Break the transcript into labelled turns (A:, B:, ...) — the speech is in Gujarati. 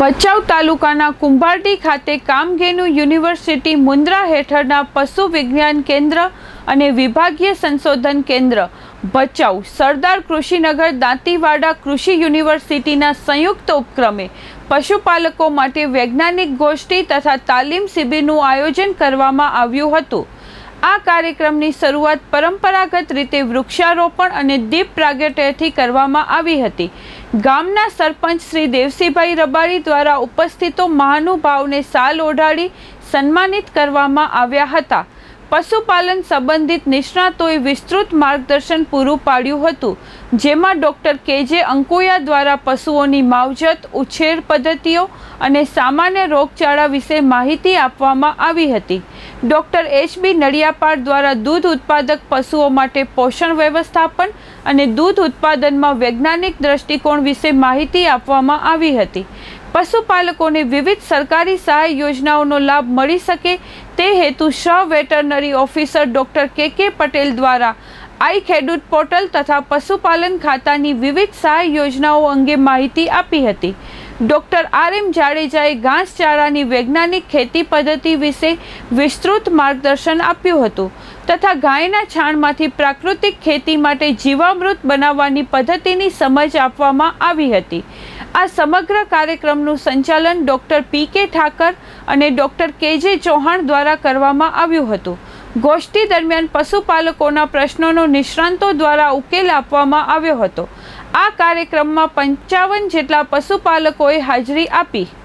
A: ભચાઉ તાલુકાના કુંભારડી ખાતે કામગેનુ યુનિવર્સિટી મુન્દ્રા હેઠળના પશુ વિજ્ઞાન કેન્દ્ર અને વિભાગીય સંશોધન કેન્દ્ર ભચાઉ સરદાર કૃષિનગર દાંતીવાડા કૃષિ યુનિવર્સિટીના સંયુક્ત ઉપક્રમે પશુપાલકો માટે વૈજ્ઞાનિક ગોષ્ઠી તથા તાલીમ શિબિરનું આયોજન કરવામાં આવ્યું હતું. આ કાર્યક્રમની શરૂઆત પરંપરાગત રીતે વૃક્ષારોપણ અને દીપ પ્રાગટ્યથી કરવામાં આવી હતી. ગામના સરપંચ શ્રી દેવસીભાઈ રબારી દ્વારા ઉપસ્થિતો મહાનુભાવને સાલ ઓઢાડી સન્માનિત કરવામાં આવ્યા હતા. પશુપાલન સંબંધિત નિષ્ણાતોએ વિસ્તૃત માર્ગદર્શન પૂરું પાડ્યું હતું, જેમાં ડૉક્ટર કેજે અંકોયા દ્વારા પશુઓની માવજત, ઉછેર પદ્ધતિઓ અને સામાન્ય રોગચાળા વિશે માહિતી આપવામાં આવી હતી. ડૉક્ટર એચ બી નડિયાપાડ દ્વારા દૂધ ઉત્પાદક પશુઓ માટે પોષણ વ્યવસ્થાપન અને દૂધ ઉત્પાદનમાં વૈજ્ઞાનિક દ્રષ્ટિકોણ વિશે માહિતી આપવામાં આવી હતી. પશુપાલકોને વિવિધ સરકારી સહાય યોજનાઓનો લાભ મળી શકે તે હેતુ સહ વેટરનરી ઓફિસર ડૉક્ટર કે કે પટેલ દ્વારા આઈ ખેડૂત પોર્ટલ તથા પશુપાલન ખાતાની વિવિધ સહાય યોજનાઓ અંગે માહિતી આપી હતી. ડૉક્ટર આર એમ જાડેજાએ ઘાસચારાની વૈજ્ઞાનિક ખેતી પદ્ધતિ વિશે વિસ્તૃત માર્ગદર્શન આપ્યું હતું તથા ગાયના છાણમાંથી પ્રાકૃતિક ખેતી માટે જીવામૃત બનાવવાની પદ્ધતિની સમજ આપવામાં આવી હતી. આ સમગ્ર કાર્યક્રમનું સંચાલન ડૉક્ટર પી કે ઠાકર અને ડૉક્ટર કે જે ચૌહાણ દ્વારા કરવામાં આવ્યું હતું. ગોષ્ઠી દરમિયાન પશુપાલકોના પ્રશ્નોનો નિષ્ણાંતો દ્વારા ઉકેલ આપવામાં આવ્યો હતો. આ કાર્યક્રમમાં પંચાવન જેટલા પશુપાલકોએ હાજરી આપી.